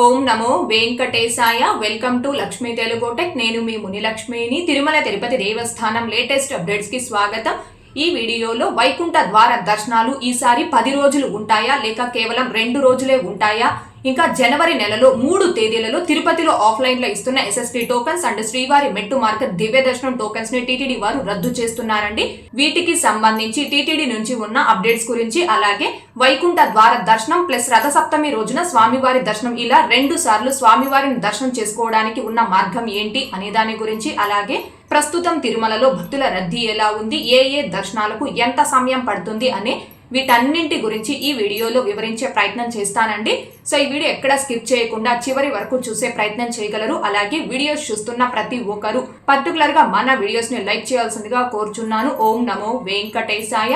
ఓం నమో వెంకటేశాయ. Welcome to Lakshmi Telugu tech. నేను మీ మునిలక్ష్మిని. తిరుమల తిరుపతి దేవస్థానం లేటెస్ట్ అప్డేట్స్కి స్వాగతం. ఈ వీడియోలో వైకుంఠ ద్వార దర్శనాలు ఈసారి పది రోజులు ఉంటాయా? లేక కేవలం రెండు రోజులే ఉంటాయా? ఇంకా జనవరి నెలలో మూడు తేదీలలో తిరుపతిలో ఆఫ్లైన్లో ఇస్తున్న ఎస్ఎస్టీ టోకన్స్ అండ్ శ్రీవారి మెట్టు మార్కెట్ దివ్య దర్శనం టోకన్స్ని టీటీడీ వారు రద్దు చేస్తున్నారండి. వీటికి సంబంధించి టీటీడీ నుంచి ఉన్న అప్డేట్స్ గురించి అలాగే వైకుంఠ ద్వార దర్శనం ప్లస్ రథ సప్తమి రోజున స్వామివారి దర్శనం ఇలా రెండు సార్లు స్వామివారిని దర్శనం చేసుకోవడానికి ఉన్న మార్గం ఏంటి అనే దాని గురించి అలాగే ప్రస్తుతం తిరుమలలో భక్తుల రద్దీ ఎలా ఉంది? ఏ ఏ దర్శనాలకు ఎంత సమయం పడుతుంది అనే వీటన్నింటి గురించి ఈ వీడియోలో వివరించే ప్రయత్నం చేస్తానండి. సో ఈ వీడియో ఎక్కడ స్కిప్ చేయకుండా చివరి వరకు చూసే ప్రయత్నం చేయగలరు. అలాగే వీడియోస్ చూస్తున్న ప్రతి ఒక్కరు పర్టికులర్గా మన వీడియోస్ని లైక్ చేయాల్సిందిగా కోరుచున్నాను. ఓం నమో వెంకటేశాయ.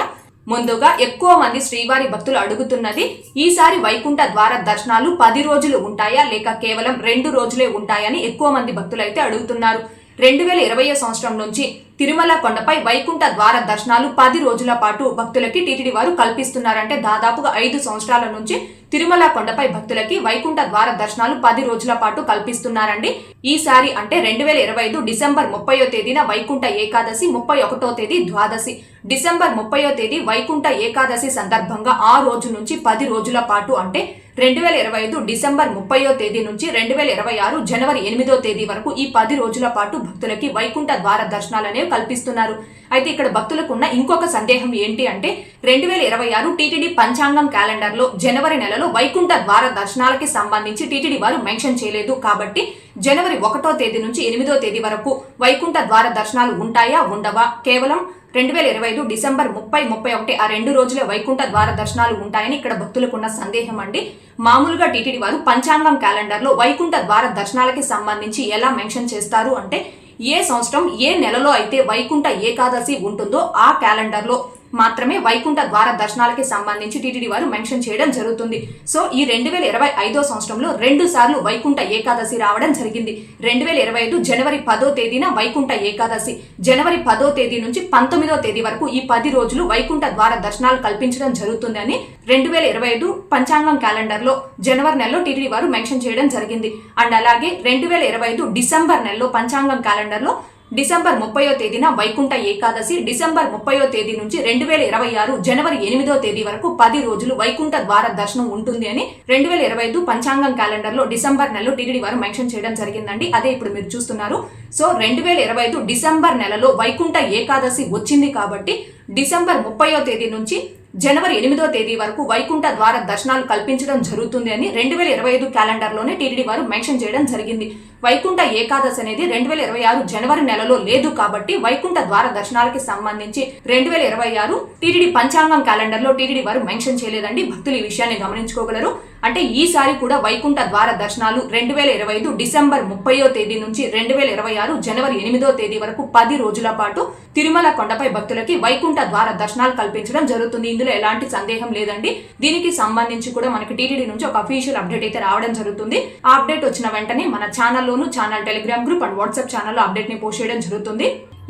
ముందుగా ఎక్కువ మంది శ్రీవారి భక్తులు అడుగుతున్నది ఈసారి వైకుంఠ ద్వార దర్శనాలు పది రోజులు ఉంటాయా? లేక కేవలం రెండు రోజులే ఉంటాయని ఎక్కువ మంది భక్తులు అయితే అడుగుతున్నారు. రెండు వేల ఇరవై సంవత్సరం నుంచి తిరుమల కొండపై వైకుంఠ ద్వార దర్శనాలు పది రోజుల పాటు భక్తులకి టీటీడీ వారు కల్పిస్తున్నారంటే దాదాపుగా ఐదు సంవత్సరాల నుంచి తిరుమల కొండపై భక్తులకి వైకుంఠ ద్వార దర్శనాలు పది రోజుల పాటు కల్పిస్తున్నారండి. ఈసారి అంటే రెండు వేల ఇరవై ఐదు డిసెంబర్ ముప్పయో తేదీన వైకుంఠ ఏకాదశి ముప్పై ఒకటో తేదీ ద్వాదశి. డిసెంబర్ ముప్పయో తేదీ వైకుంఠ ఏకాదశి సందర్భంగా ఆ రోజు నుంచి పది రోజుల పాటు అంటే రెండు వేల ఇరవై ఐదు డిసెంబర్ ముప్పయో తేదీ నుంచి రెండు వేల ఇరవై ఆరు జనవరి ఎనిమిదో తేదీ వరకు ఈ పది రోజుల పాటు భక్తులకి వైకుంఠ ద్వార దర్శనాలనే కల్పిస్తున్నారు. అయితే ఇక్కడ భక్తులకు ఉన్న ఇంకొక సందేహం ఏంటి అంటే రెండు వేల ఇరవై ఆరు టీటీడీ పంచాంగం క్యాలెండర్లో జనవరి నెలలో వైకుంఠ ద్వార దర్శనాలకి సంబంధించి టీటీడీ వారు మెన్షన్ చేయలేదు. కాబట్టి జనవరి ఒకటో తేదీ నుంచి ఎనిమిదో తేదీ వరకు వైకుంఠ ద్వార దర్శనాలు ఉంటాయా ఉండవా? కేవలం రెండు వేల ఇరవై ఐదు డిసెంబర్ ముప్పై ముప్పై ఒకటి ఆ రెండు రోజులే వైకుంఠ ద్వార దర్శనాలు ఉంటాయని ఇక్కడ భక్తులకు ఉన్న సందేహం అండి. మామూలుగా టీటీడీ వారు పంచాంగం క్యాలెండర్లో వైకుంఠ ద్వార దర్శనాలకి సంబంధించి ఎలా మెన్షన్ చేస్తారు అంటే ఏ సంవత్సరం ఏ నెలలో అయితే వైకుంఠ ఏకాదశి ఉంటుందో ఆ క్యాలెండర్లో మాత్రమే వైకుంఠ ద్వార దర్శనాలకి సంబంధించి టీటీడీ వారు మెన్షన్ చేయడం జరుగుతుంది. సో ఈ రెండు వేల ఇరవై ఐదో సంవత్సరంలో రెండు సార్లు వైకుంఠ ఏకాదశి రావడం జరిగింది. రెండు వేల ఇరవై ఐదు జనవరి పదో తేదీన వైకుంఠ ఏకాదశి. జనవరి పదో తేదీ నుంచి పంతొమ్మిదో తేదీ వరకు ఈ పది రోజులు వైకుంఠ ద్వార దర్శనాలు కల్పించడం జరుగుతుందని రెండు వేల ఇరవై ఐదు పంచాంగం క్యాలెండర్లో జనవరి నెలలో టీటీడీ వారు మెన్షన్ చేయడం జరిగింది. అండ్ అలాగే రెండు వేల ఇరవై ఐదు డిసెంబర్ నెలలో పంచాంగం క్యాలెండర్లో డిసెంబర్ ముప్పయో తేదీన వైకుంఠ ఏకాదశి డిసెంబర్ ముప్పయో తేదీ నుంచి రెండు వేల ఇరవై ఆరు జనవరి ఎనిమిదో తేదీ వరకు పది రోజులు వైకుంఠ ద్వార దర్శనం ఉంటుంది అని రెండు వేల ఇరవై ఐదు పంచాంగం క్యాలెండర్లో డిసెంబర్ నెలలో టీడీడీ వారు మెన్షన్ చేయడం జరిగిందండి. అదే ఇప్పుడు మీరు చూస్తున్నారు. సో రెండు వేల ఇరవై ఐదు డిసెంబర్ నెలలో వైకుంఠ ఏకాదశి వచ్చింది కాబట్టి డిసెంబర్ ముప్పయో తేదీ నుంచి జనవరి ఎనిమిదో తేదీ వరకు వైకుంఠ ద్వార దర్శనాలు కల్పించడం జరుగుతుంది అని రెండు వేల ఇరవై ఐదు క్యాలెండర్లోనే టీడీడీ వారు మెన్షన్ చేయడం జరిగింది. వైకుంఠ ఏకాదశి అనేది రెండు వేల ఇరవై ఆరు జనవరి నెలలో లేదు కాబట్టి వైకుంఠ ద్వార దర్శనాలకి సంబంధించి రెండు వేల ఇరవై ఆరు టీటీడీ పంచాంగం క్యాలెండర్లో టీటీడీ వారు మెన్షన్ చేయలేదండి. భక్తులు ఈ విషయాన్ని గమనించుకోగలరు. అంటే ఈసారి కూడా వైకుంఠ ద్వార దర్శనాలు రెండు వేల ఇరవై ఐదు డిసెంబర్ ముప్పయో తేదీ నుంచి రెండు వేల ఇరవై ఆరు జనవరి ఎనిమిదో తేదీ వరకు పది రోజుల పాటు తిరుమల కొండపై భక్తులకి వైకుంఠ ద్వార దర్శనాలు కల్పించడం జరుగుతుంది. ఇందులో ఎలాంటి సందేహం లేదండి. దీనికి సంబంధించి కూడా మనకి టీటీడీ నుంచి ఒక అఫీషియల్ అప్డేట్ అయితే రావడం జరుగుతుంది. ఆ అప్డేట్ వచ్చిన వెంటనే మన ఛానల్లోను channel telegram group and WhatsApp ఛానల్లో అప్డేట్ని పోస్ట్ చేయడం జరుగుతుంది.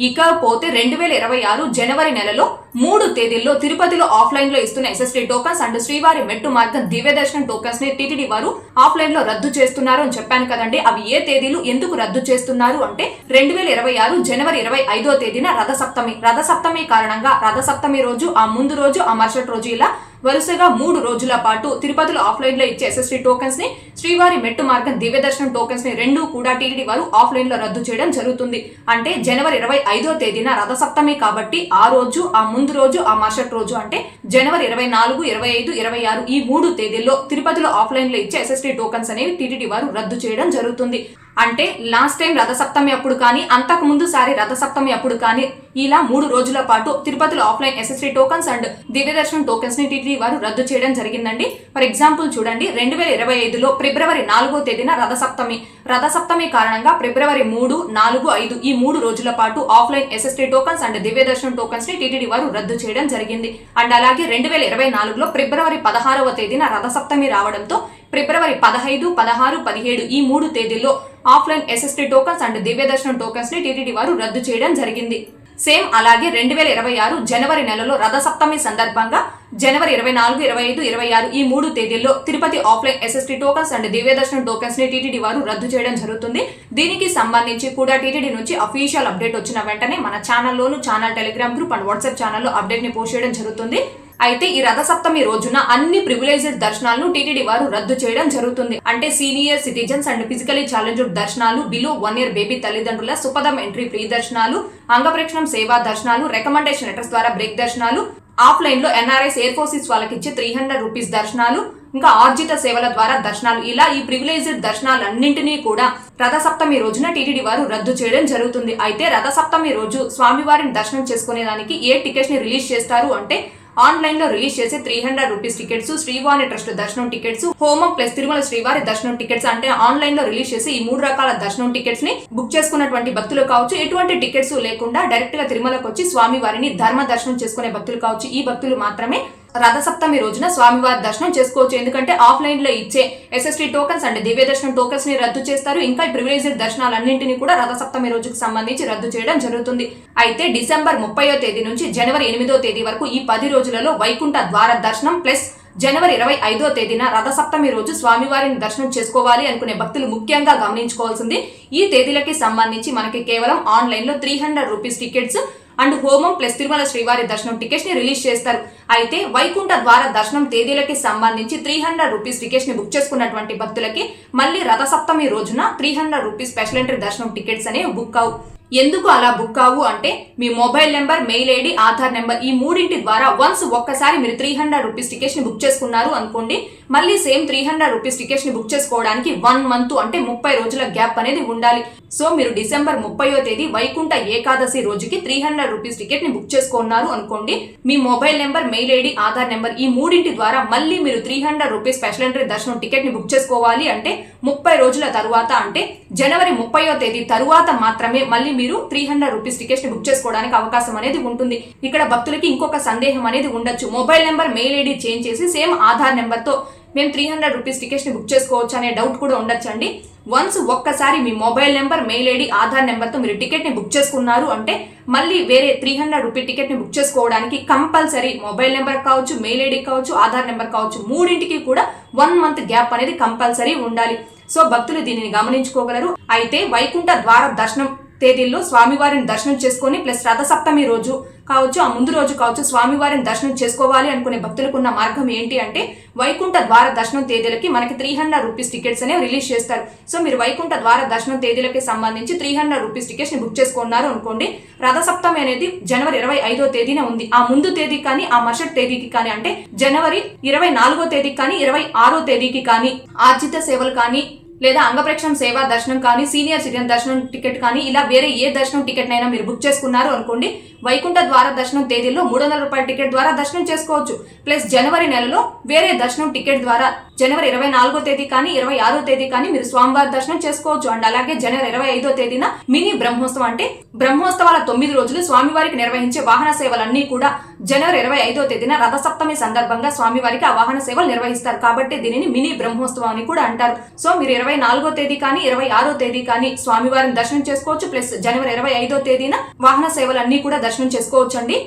ఇకపోతే రెండు వేల ఇరవై ఆరు జనవరి నెలలో మూడు తేదీల్లో తిరుపతిలో ఆఫ్లైన్లో ఇస్తున్న ఎస్ఎస్టీ టోకన్స్ అండ్ శ్రీవారి మెట్టు మార్గం దివ్య దర్శనం టోకన్స్ని టీటీడీ వారు ఆఫ్లైన్లో రద్దు చేస్తున్నారు అని చెప్పాను కదండి. అవి ఏ తేదీలు ఎందుకు రద్దు చేస్తున్నారు అంటే రెండు వేల ఇరవై ఆరు జనవరి ఇరవై ఐదో తేదీన రథ సప్తమి రథ సప్తమి కారణంగా రథ సప్తమి రోజు ఆ ముందు రోజు ఆ మరుసటి రోజు ఇలా వరుసగా మూడు రోజుల పాటు తిరుపతిలో ఆఫ్లైన్లో ఇచ్చే ఎస్ఎస్టీ టోకెన్స్ని శ్రీవారి మెట్టు మార్గం దివ్య దర్శనం టోకెన్స్ని రెండు కూడా టీటీడీ వారు ఆఫ్లైన్లో రద్దు చేయడం జరుగుతుంది. అంటే జనవరి ఇరవై ఐదో తేదీన రథసప్తమి కాబట్టి ఆ రోజు ఆ ముందు ముందు రోజు ఆ మరుసటి రోజు అంటే జనవరి ఇరవై నాలుగు ఇరవై ఐదు ఇరవై ఆరు ఈ మూడు తేదీల్లో తిరుపతిలో ఆఫ్లైన్లో ఇచ్చే ఎస్ఎస్టీ టోకెన్స్ అనేవి టీటీడీ వారు రద్దు చేయడం జరుగుతుంది. అంటే లాస్ట్ టైం రథసప్తమి అప్పుడు కానీ అంతకు ముందు సారి రథసప్తమి అప్పుడు కానీ ఇలా మూడు రోజుల పాటు తిరుపతిలో offline SST tokens and Divyadarshan టోకన్స్ని TT వారు రద్దు చేయడం జరిగిందండి. ఫర్ ఎగ్జాంపుల్ చూడండి రెండు వేల ఇరవై ఐదులో ఫిబ్రవరి నాలుగో తేదీన రథసప్తమి. రథసప్తమి కారణంగా ఫిబ్రవరి మూడు నాలుగు ఐదు ఈ మూడు రోజుల పాటు ఆఫ్లైన్ ఎస్ఎస్టీ టోకన్స్ అండ్ దివ్యదర్శనం టోకన్స్ని టీటీడీ వారు రద్దు చేయడం జరిగింది. అండ్ అలాగే రెండు వేల ఇరవై నాలుగులో ఫిబ్రవరి పదహారవ తేదీన రథసప్తమి రావడంతో ఫిబ్రవరి పదహైదు పదహారు పదిహేడు ఈ మూడు తేదీల్లో ఆఫ్లైన్ ఎస్ఎస్టీ టోకన్స్ అండ్ దివ్యదర్శనం టోకన్స్ని టీటీడీ వారు రద్దు చేయడం జరిగింది. సేమ్ అలాగే రెండు వేల ఇరవై ఆరు జనవరి నెలలో రథసప్తమి సందర్భంగా జనవరి ఇరవై నాలుగు ఇరవై ఐదు ఇరవై ఆరు ఈ మూడు తేదీల్లో Tirupati offline SST tokens and దివ్యదర్శనం టోకన్స్ని టీటీడీ వారు రద్దు చేయడం జరుగుతుంది. దీనికి సంబంధించి కూడా టీటీడీ నుంచి అఫీషియల్ అప్డేట్ వచ్చిన వెంటనే మన ఛానల్లోను channel telegram group and WhatsApp ఛానల్లో అప్డేట్ని పోస్ట్ చేయడం జరుగుతుంది. అయితే ఈ రథసప్తమి రోజున అన్ని ప్రివిలేజ్డ్ దర్శనాలను టీటీడీ వారు రద్దు చేయడం జరుగుతుంది. అంటే senior citizens and physically challenged దర్శనాలు బిలో వన్ ఇయర్ బేబీ తల్లిదండ్రుల సుపదం ఎంట్రీ ఫ్రీ దర్శనాలు అంగప్రేక్షణం సేవా దర్శనాలు రికమెండేషన్ లెటర్స్ ద్వారా బ్రేక్ దర్శనాలు ఆఫ్లైన్లో ఎన్ఆర్ఎస్ ఎయిర్ ఫోర్సెస్ వాళ్ళకి ఇచ్చే త్రీ హండ్రెడ్ రూపీస్ దర్శనాలు ఇంకా ఆర్జిత సేవల ద్వారా దర్శనాలు. ఇలా ఈ ప్రివిలేజ్డ్ దర్శనాలన్నింటినీ కూడా రథసప్తమి రోజున టీటీడీ వారు రద్దు చేయడం జరుగుతుంది. అయితే రథసప్తమి రోజు స్వామివారిని దర్శనం చేసుకునేదానికి ఏ టికెట్స్ని రిలీజ్ చేస్తారు అంటే ఆన్లైన్లో రిలీజ్ చేసే three hundred rupees tickets Srivani trust దర్శనం టికెట్స్ హోమం ప్లస్ తిరుమల శ్రీవారి దర్శనం టికెట్స్ అంటే ఆన్లైన్లో రిలీజ్ చేసి ఈ మూడు రకాల దర్శనం టికెట్స్ని బుక్ చేసుకున్నటువంటి భక్తులు కావచ్చు. ఎటువంటి టికెట్స్ లేకుండా డైరెక్ట్గా తిరుమలకు వచ్చి స్వామి వారిని ధర్మ దర్శనం చేసుకునే భక్తులు కావచ్చు. ఈ భక్తులు మాత్రమే రథసప్తమి రోజున స్వామివారి దర్శనం చేసుకోవచ్చు. ఎందుకంటే ఆఫ్లైన్లో ఇచ్చే ఎస్ఎస్టీ టోకన్స్ అండ్ దివ్య దర్శనం టోకన్స్ని రద్దు చేస్తారు. ఇంకా ప్రివిలేజ్డ్ దర్శనాలన్నింటినీ కూడా రథసప్తమి రోజుకు సంబంధించి రద్దు చేయడం జరుగుతుంది. అయితే డిసెంబర్ ముప్పయో తేదీ నుంచి జనవరి ఎనిమిదో తేదీ వరకు ఈ పది రోజులలో వైకుంఠ ద్వార దర్శనం ప్లస్ జనవరి ఇరవై ఐదో తేదీన రథసప్తమి రోజు స్వామివారిని దర్శనం చేసుకోవాలి అనుకునే భక్తులు ముఖ్యంగా గమనించుకోవాల్సింది ఈ తేదీలకి సంబంధించి మనకి కేవలం ఆన్లైన్లో three hundred rupees tickets and హోమం ప్లస్ తిరుమల శ్రీవారి దర్శనం టికెట్స్ని రిలీజ్ చేస్తారు. అయితే వైకుంఠ ద్వార దర్శనం తేదీలకి సంబంధించి త్రీ హండ్రెడ్ రూపీస్ టికెట్స్ని బుక్ చేసుకున్నటువంటి భక్తులకి మళ్ళీ రథసప్తమి రోజున three hundred rupees special entry దర్శనం టికెట్స్ అనేవి బుక్ అవు. ఎందుకు అలా బుక్ కావు అంటే మీ mobile number mail ID Aadhaar number ఈ మూడింటి ద్వారా వన్స్ ఒక్కసారి మీరు త్రీ హండ్రెడ్ రూపీస్ టికెట్స్ని బుక్ చేసుకున్నారు అనుకోండి మళ్ళీ సేమ్ త్రీ హండ్రెడ్ రూపీస్ టికెట్స్ని బుక్ చేసుకోవడానికి వన్ మంత్ అంటే ముప్పై రోజుల గ్యాప్ అనేది ఉండాలి. సో మీరు డిసెంబర్ ముప్పయో తేదీ వైకుంఠ ఏకాదశి రోజుకి త్రీ హండ్రెడ్ రూపీస్ టికెట్ని బుక్ చేసుకున్నారు అనుకోండి. మీ mobile number mail ID Aadhaar number ఈ మూడింటి ద్వారా మళ్ళీ మీరు three hundred rupees special entry దర్శనం టికెట్ని బుక్ చేసుకోవాలి అంటే ముప్పై రోజుల తరువాత అంటే జనవరి ముప్పయో తేదీ తరువాత మాత్రమే మళ్ళీ మీరు త్రీ హండ్రెడ్ రూపీస్ టికెట్ని బుక్ చేసుకోవడానికి అవకాశం అనేది ఉంటుంది. ఇక్కడ భక్తులకి ఇంకొక సందేహం అనేది ఉండొచ్చు. Mobile number mail ID change చేసి సేమ్ ఆధార్ నెంబర్తో మేము త్రీ హండ్రెడ్ రూపీస్ టికెట్స్ని బుక్ చేసుకోవచ్చు అనే డౌట్ కూడా ఉండొచ్చండి. వన్స్ ఒక్కసారి మీ mobile number mail ID Aadhaar నెంబర్తో మీరు టికెట్ని బుక్ చేసుకున్నారు అంటే మళ్ళీ వేరే త్రీ హండ్రెడ్ రూపీ టికెట్ని బుక్ చేసుకోవడానికి కంపల్సరీ మొబైల్ నెంబర్ కావచ్చు మెయిల్ ఐడి కావచ్చు ఆధార్ నెంబర్ కావచ్చు మూడింటికి కూడా వన్ మంత్ గ్యాప్ అనేది కంపల్సరీ ఉండాలి. సో భక్తులు దీనిని గమనించుకోగలరు. అయితే వైకుంఠ ద్వార దర్శనం తేదీల్లో స్వామివారిని దర్శనం చేసుకొని ప్లస్ రథసప్తమి రోజు కావచ్చు ఆ ముందు రోజు కావచ్చు స్వామివారిని దర్శనం చేసుకోవాలి అనుకునే భక్తులకు ఉన్న మార్గం ఏంటి అంటే వైకుంఠ ద్వార దర్శనం తేదీలకి మనకి త్రీ హండ్రెడ్ రూపీస్ టికెట్స్ అనేవి రిలీజ్ చేస్తారు. సో మీరు వైకుంఠ ద్వార దర్శనం తేదీలకి సంబంధించి త్రీ హండ్రెడ్ రూపీస్ టికెట్స్ని బుక్ చేసుకున్నారు అనుకోండి రథసప్తమి అనేది జనవరి ఇరవై ఐదో తేదీనే ఉంది. ఆ ముందు తేదీ కానీ ఆ మరుసటి తేదీకి కానీ అంటే జనవరి ఇరవై నాలుగో తేదీకి కానీ ఇరవై ఆరో తేదీకి కానీ ఆర్జిత సేవలు కానీ లేదా అంగప్రేక్షణం సేవా దర్శనం కానీ సీనియర్ సిటిజన్ దర్శనం టికెట్ కానీ ఇలా వేరే ఏ దర్శనం టికెట్ నైనా మీరు బుక్ చేసుకున్నారు అనుకోండి వైకుంఠ ద్వార దర్శనం తేదీలో మూడు వందల రూపాయల టికెట్ ద్వారా దర్శనం చేసుకోవచ్చు. ప్లస్ జనవరి నెలలో వేరే దర్శనం టికెట్ ద్వారా జనవరి ఇరవై నాలుగో తేదీ కానీ ఇరవై ఆరో తేదీ కానీ మీరు స్వామివారి దర్శనం చేసుకోవచ్చు. అండ్ అలాగే జనవరి ఇరవై ఐదో తేదీన మినీ బ్రహ్మోత్సవం అంటే బ్రహ్మోత్సవాల తొమ్మిది రోజులు స్వామివారికి నిర్వహించే వాహన సేవలన్నీ కూడా జనవరి ఇరవై ఐదో తేదీన రథసప్తమి సందర్భంగా స్వామివారికి ఆ వాహన సేవలు నిర్వహిస్తారు. కాబట్టి దీనిని మినీ బ్రహ్మోత్సవం అని కూడా అంటారు. సో మీరు ఇరవై నాలుగో తేదీ కానీ ఇరవై ఆరో తేదీ కానీ స్వామివారిని దర్శనం చేసుకోవచ్చు. ప్లస్ జనవరి ఇరవై ఐదో తేదీన వాహన సేవలన్నీ కూడా దర్శనం చేసుకోవచ్చండి.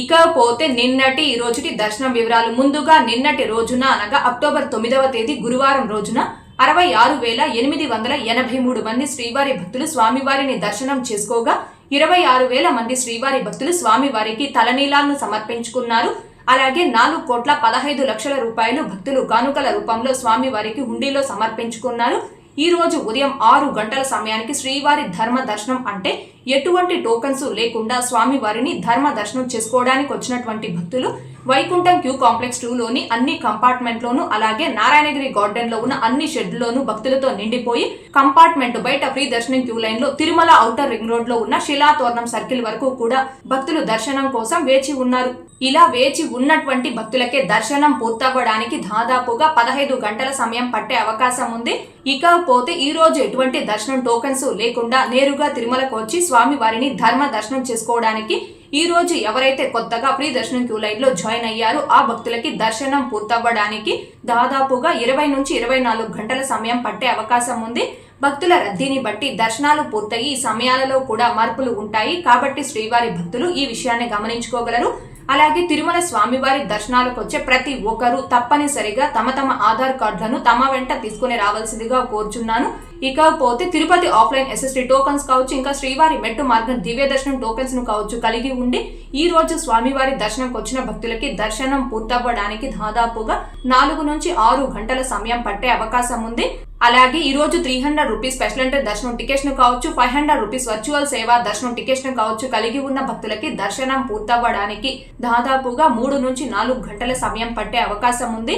ఇకపోతే నిన్నటి ఈ రోజుటి దర్శనం వివరాలు ముందుగా నిన్నటి రోజున అనగా అక్టోబర్ తొమ్మిదవ తేదీ గురువారం రోజున అరవై ఆరు వేల ఎనిమిది వందల ఎనభై మూడు మంది శ్రీవారి భక్తులు స్వామివారిని దర్శనం చేసుకోగా ఇరవై ఆరు వేల మంది శ్రీవారి భక్తులు స్వామివారికి తలనీలాలను సమర్పించుకున్నారు. అలాగే నాలుగు కోట్ల పదహైదు లక్షల రూపాయలు భక్తులు కానుకల రూపంలో స్వామివారికి హుండీలో సమర్పించుకున్నారు. ఈ రోజు ఉదయం ఆరు గంటల సమయానికి శ్రీవారి ధర్మ దర్శనం అంటే ఎటువంటి టోకన్స్ లేకుండా స్వామివారిని ధర్మ దర్శనం చేసుకోవడానికి వచ్చినటువంటి భక్తులు వైకుంఠం క్యూ కాంప్లెక్స్ టూలోని అన్ని కంపార్ట్మెంట్లోను అలాగే నారాయణగిరి గార్డెన్లో ఉన్న అన్ని షెడ్లోను భక్తులతో నిండిపోయి కంపార్ట్మెంట్ బయట ఫ్రీ దర్శనం క్యూ లైన్లో తిరుమల ఔటర్ రింగ్ రోడ్లో ఉన్న శిలాతోరణం సర్కిల్ వరకు కూడా భక్తులు దర్శనం కోసం వేచి ఉన్నారు. ఇలా వేచి ఉన్నటువంటి భక్తులకే దర్శనం పూర్తవ్వడానికి దాదాపుగా పదహైదు గంటల సమయం పట్టే అవకాశం ఉంది. ఇకపోతే ఈ రోజు ఎటువంటి దర్శనం టోకెన్స్ లేకుండా నేరుగా తిరుమలకు వచ్చి స్వామి వారిని ధర్మ దర్శనం చేసుకోవడానికి ఈ రోజు ఎవరైతే కొత్తగా ప్రీ దర్శనం క్యూ లైన్లో జాయిన్ అయ్యారో ఆ భక్తులకి దర్శనం పూర్తవ్వడానికి దాదాపుగా ఇరవై నుంచి ఇరవై నాలుగు గంటల సమయం పట్టే అవకాశం ఉంది. భక్తుల రద్దీని బట్టి దర్శనాలు పూర్తయి ఈ సమయాలలో కూడా మార్పులు ఉంటాయి. కాబట్టి శ్రీవారి భక్తులు ఈ విషయాన్ని గమనించుకోగలరు. అలాగే తిరుమల స్వామివారి దర్శనాలకు వచ్చే ప్రతి ఒక్కరూ తప్పనిసరిగా తమ తమ ఆధార్ కార్డులను తమ వెంట తీసుకుని రావాల్సిందిగా కోరుచున్నాను. ఇకపోతే తిరుపతి ఆఫ్లైన్ ఎస్ఎస్టీ టోకన్స్ కావచ్చు ఇంకా శ్రీవారి మెట్టు మార్గం దివ్య దర్శనం టోకెన్స్ను కావచ్చు కలిగి ఉండి ఈ రోజు స్వామివారి దర్శనంకి వచ్చిన భక్తులకి దర్శనం పూర్తవ్వడానికి దాదాపుగా నాలుగు నుంచి ఆరు గంటల సమయం పట్టే అవకాశం ఉంది అలాగే ఈ రోజు త్రీ హండ్రెడ్ రూపీస్ స్పెషల్ అంటే దర్శనం టికెట్స్ను కావచ్చు ఫైవ్ హండ్రెడ్ రూపీస్ వర్చువల్ సేవ దర్శనం టికెట్స్ను కావచ్చు కలిగి ఉన్న భక్తులకి దర్శనం పూర్తవ్వడానికి దాదాపుగా మూడు నుంచి నాలుగు గంటల సమయం పట్టే అవకాశం ఉంది.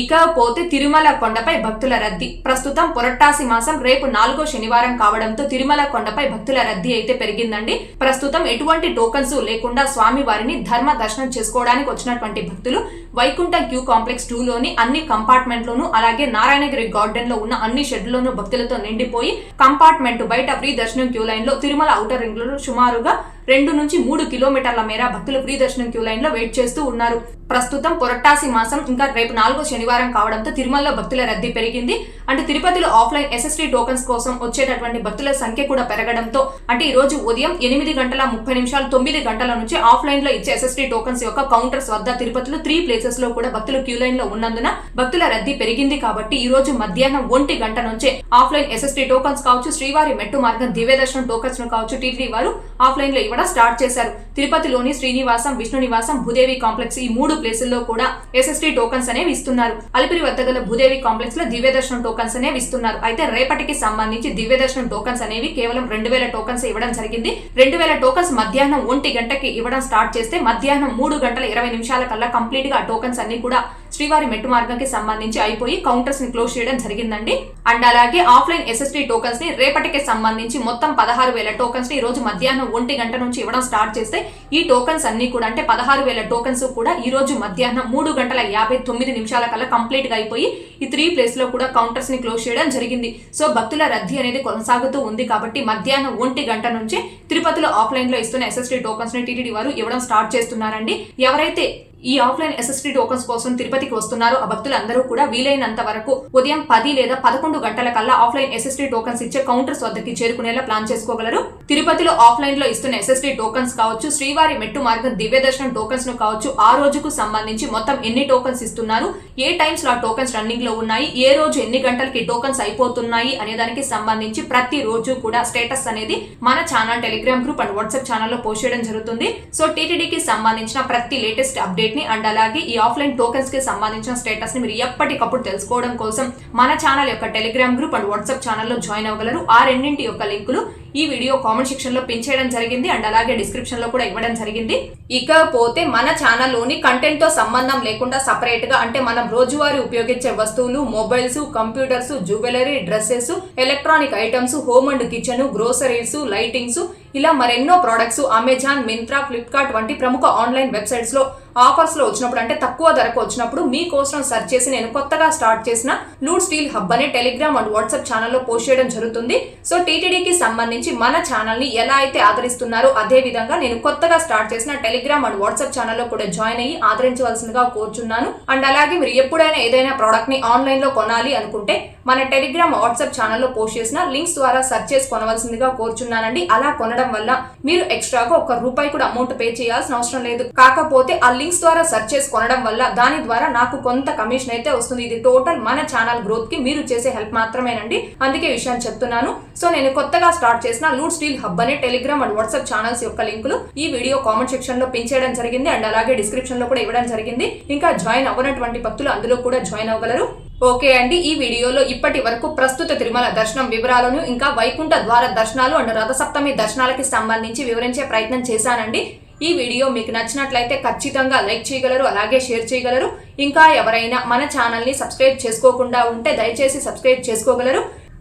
ఇకపోతే తిరుమల కొండపై భక్తుల రద్దీ. ప్రస్తుతం పొరట్టాసి మాసం రేపు నాలుగో శనివారం కావడంతో తిరుమల కొండపై భక్తుల రద్దీ అయితే పెరిగిందండి. ప్రస్తుతం ఎటువంటి టోకన్స్ లేకుండా స్వామి వారిని ధర్మ దర్శనం చేసుకోవడానికి వచ్చినటువంటి భక్తులు వైకుంఠ క్యూ కాంప్లెక్స్ టూ లోని అన్ని కంపార్ట్మెంట్లోనూ అలాగే నారాయణగిరి గార్డెన్లో ఉన్న అన్ని షెడ్లోనూ భక్తులతో నిండిపోయి కంపార్ట్మెంట్ బయట ఫ్రీ దర్శనం క్యూ లైన్లో తిరుమల ఔటర్ రింగ్లో సుమారుగా రెండు నుంచి మూడు కిలోమీటర్ల మేర భక్తులు ఫ్రీ దర్శనం క్యూ లైన్లో వెయిట్ చేస్తూ ఉన్నారు. ప్రస్తుతం పొరట్టాసి మాసం ఇంకా రేపు నాలుగో శనివారం కావడంతో తిరుమలలో భక్తుల రద్దీ పెరిగింది. అంటే తిరుపతిలో ఆఫ్లైన్ ఎస్ఎస్టీ టోకన్స్ కోసం వచ్చేటటువంటి భక్తుల సంఖ్య కూడా పెరగడంతో అంటే ఈ రోజు ఉదయం ఎనిమిది గంటల ముప్పై నిమిషాలు తొమ్మిది గంటల నుంచి ఆఫ్లైన్లో ఇచ్చే ఎస్ఎస్టీ టోకన్స్ యొక్క కౌంటర్స్ వద్ద తిరుపతిలో త్రీ ప్లేస్ ప్లేసెస్లో కూడా భక్తులు క్యూ లైన్లో ఉన్నందున భక్తుల రద్దీ పెరిగింది కాబట్టి ఈ రోజు మధ్యాహ్నం ఒంటి గంట నుంచే ఆఫ్లైన్ ఎస్ఎస్టీ టోకన్స్ కావచ్చు శ్రీవారి మెట్టు మార్గం దివ్య దర్శనం టోకన్స్ను కావచ్చు టీటీడీ వారు ఆఫ్లైన్లో ఇవ్వడం స్టార్ట్ చేశారు. తిరుపతిలోని శ్రీనివాసం విష్ణు నివాసం భూదేవి కాంప్లెక్స్ ఈ మూడు ప్లేసుల్లో కూడా ఎస్ఎస్టీ టోకన్స్ అనేవి ఇస్తున్నారు. అలిపిరి వద్ద గల భూదేవి కాంప్లెక్స్లో దివ్య దర్శనం టోకన్స్ అనేవి ఇస్తున్నారు. అయితే రేపటికి సంబంధించి దివ్య దర్శనం టోకన్స్ అనేవి కేవలం రెండు వేల టోకన్స్ ఇవ్వడం జరిగింది. రెండు వేల టోకన్స్ మధ్యాహ్నం ఒంటి గంటకి ఇవ్వడం స్టార్ట్ చేస్తే మధ్యాహ్నం మూడు గంటల ఇరవై నిమిషాల కల్లా కంప్లీట్గా టోకన్స్ అన్ని కూడా శ్రీవారి మెట్టు మార్గంకి సంబంధించి అయిపోయి కౌంటర్స్ని క్లోజ్ చేయడం జరిగిందండి. అండ్ అలాగే ఆఫ్లైన్ ఎస్ఎస్టీ టోకన్స్ని రేపటికి సంబంధించి మొత్తం పదహారు వేల టోకన్స్ని ఈ రోజు మధ్యాహ్నం ఒంటి గంట నుంచి ఇవ్వడం స్టార్ట్ చేస్తే ఈ టోకన్స్ అన్ని కూడా అంటే పదహారు వేల టోకన్స్ కూడా ఈ రోజు మధ్యాహ్నం మూడు గంటల యాభై తొమ్మిది నిమిషాల కల్లా కంప్లీట్గా అయిపోయి ఈ త్రీ ప్లేస్లో కూడా కౌంటర్స్ని క్లోజ్ చేయడం జరిగింది. సో భక్తుల రద్దీ అనేది కొనసాగుతూ ఉంది కాబట్టి మధ్యాహ్నం ఒంటి గంట నుంచి తిరుపతిలో ఆఫ్లైన్లో ఇస్తున్న ఎస్ఎస్టీ టోకన్స్ని టీటీడీ వారు ఇవ్వడం స్టార్ట్ చేస్తున్నారండి. ఎవరైతే ఈ ఆఫ్లైన్ ఎస్ఎస్టీ టోకన్స్ కోసం తిరుపతికి వస్తున్నారు. ఆ భక్తులందరూ కూడా వీలైనంత వరకు ఉదయం పది లేదా పదకొండు గంటల కల్లా ఆఫ్లైన్ ఎస్ఎస్టీ టోకన్స్ ఇచ్చే కౌంటర్స్ వద్దకి చేరుకునేలా ప్లాన్ చేసుకోగలరు. తిరుపతిలో ఆఫ్లైన్లో ఇస్తున్న ఎస్ఎస్టీ టోకన్స్ కావచ్చు శ్రీవారి మెట్టు మార్గం దివ్య దర్శనం టోకన్స్ను కావచ్చు ఆ రోజుకు సంబంధించి మొత్తం ఎన్ని టోకన్స్ ఇస్తున్నారు ఏ టైమ్స్లో ఆ టోకన్స్ రన్నింగ్లో ఉన్నాయి ఏ రోజు ఎన్ని గంటలకి టోకన్స్ అయిపోతున్నాయి అనే దానికి సంబంధించి ప్రతి రోజు కూడా స్టేటస్ అనేది మన channel Telegram group and WhatsApp ఛానల్లో పోస్ట్ చేయడం జరుగుతుంది. సో టీటీడీకి సంబంధించిన ప్రతి లేటెస్ట్ అప్డేట్ ని అండ్ అలాగే ఈ ఆఫ్లైన్ టోకెన్స్కి సంబంధించిన స్టేటస్ని మీరు ఎప్పటికప్పుడు తెలుసుకోవడం కోసం మన ఛానల్ యొక్క టెలిగ్రామ్ గ్రూప్ అండ్ వాట్సాప్ ఛానల్లో జాయిన్ అవ్వగలరు. ఆ రెండింటి యొక్క లింకులు ఈ వీడియో కామెంట్ సెక్షన్లో పిన్ చేయడం జరిగింది అండ్ అలాగే డిస్క్రిప్షన్లో కూడా ఇవ్వడం జరిగింది. ఇకపోతే మన ఛానల్లోని కంటెంట్తో సంబంధం లేకుండా సపరేట్గా అంటే మనం రోజువారీ ఉపయోగించే వస్తువులు mobiles computers jewellery dresses electronic items home and kitchen groceries lightings ఇలా మరెన్నో ప్రోడక్ట్స్ అమెజాన్ మింత్రా ఫ్లిప్కార్ట్ వంటి ప్రముఖ ఆన్లైన్ వెబ్సైట్స్లో ఆఫర్స్లో వచ్చినప్పుడు అంటే తక్కువ ధరకు వచ్చినప్పుడు మీకోసం సెర్చ్ చేసి నేను కొత్తగా స్టార్ట్ చేసిన లూడ్ స్టీల్ హబ్ అనే టెలిగ్రామ్ అండ్ వాట్సాప్ ఛానల్లో పోస్ట్ చేయడం జరుగుతుంది. సో టీటీడీకి సంబంధించి మన ఛానల్ని ఎలా అయితే ఆదరిస్తున్నారో అదే విధంగా నేను కొత్తగా స్టార్ట్ చేసిన టెలిగ్రామ్ అండ్ వాట్సాప్ ఛానల్లో కూడా జాయిన్ అయ్యి ఆదరించవలసిందిగా కోరుచున్నాను. అండ్ అలాగే మీరు ఎప్పుడైనా ఏదైనా ప్రోడక్ట్ని ఆన్లైన్లో కొనాలి అనుకుంటే మన టెలిగ్రామ్ వాట్సాప్ ఛానల్లో పోస్ట్ చేసిన లింక్స్ ద్వారా సెర్చ్ చేసి కొనవలసిందిగా కోరుచున్నానండి. అలా కొనడం వల్ల మీరు ఎక్స్ట్రాగా ఒక రూపాయి కూడా అమౌంట్ పే చేయాల్సిన అవసరం లేదు. కాకపోతే ఆ లింక్స్ ద్వారా సెర్చ్ చేసి కొనడం వల్ల దాని ద్వారా నాకు కొంత కమిషన్ అయితే వస్తుంది. ఇది టోటల్ మన ఛానల్ గ్రోత్కి మీరు చేసే హెల్ప్ మాత్రమేనండి. అందుకే విషయాన్ని చెప్తున్నాను. సో నేను కొత్తగా స్టార్ట్ చేసిన లూడ్ స్టీల్ హబ్ అనే టెలిగ్రామ్ అండ్ వాట్సాప్ ఛానల్స్ యొక్క లింకులు ఈ వీడియో కామెంట్ సెక్షన్లో పిన్ చేయడం జరిగింది అండ్ అలాగే డిస్క్రిప్షన్లో కూడా ఇవ్వడం జరిగింది. ఇంకా జాయిన్ అవ్వనటువంటి భక్తులు అందులో కూడా జాయిన్ అవ్వగలరు. ఓకే అండి ఈ వీడియోలో ఇప్పటి వరకు ప్రస్తుత తిరుమల దర్శనం వివరాలను ఇంకా వైకుంఠ ద్వార దర్శనాలు అండ్ రథసప్తమి దర్శనాలకి సంబంధించి వివరించే ప్రయత్నం చేశానండి. ఈ వీడియో మీకు నచ్చినట్లయితే ఖచ్చితంగా లైక్ చేయగలరు అలాగే షేర్ చేయగలరు. ఇంకా ఎవరైనా మన ఛానల్ని సబ్స్క్రైబ్ చేసుకోకుండా ఉంటే దయచేసి సబ్స్క్రైబ్ చేసుకోగలరు.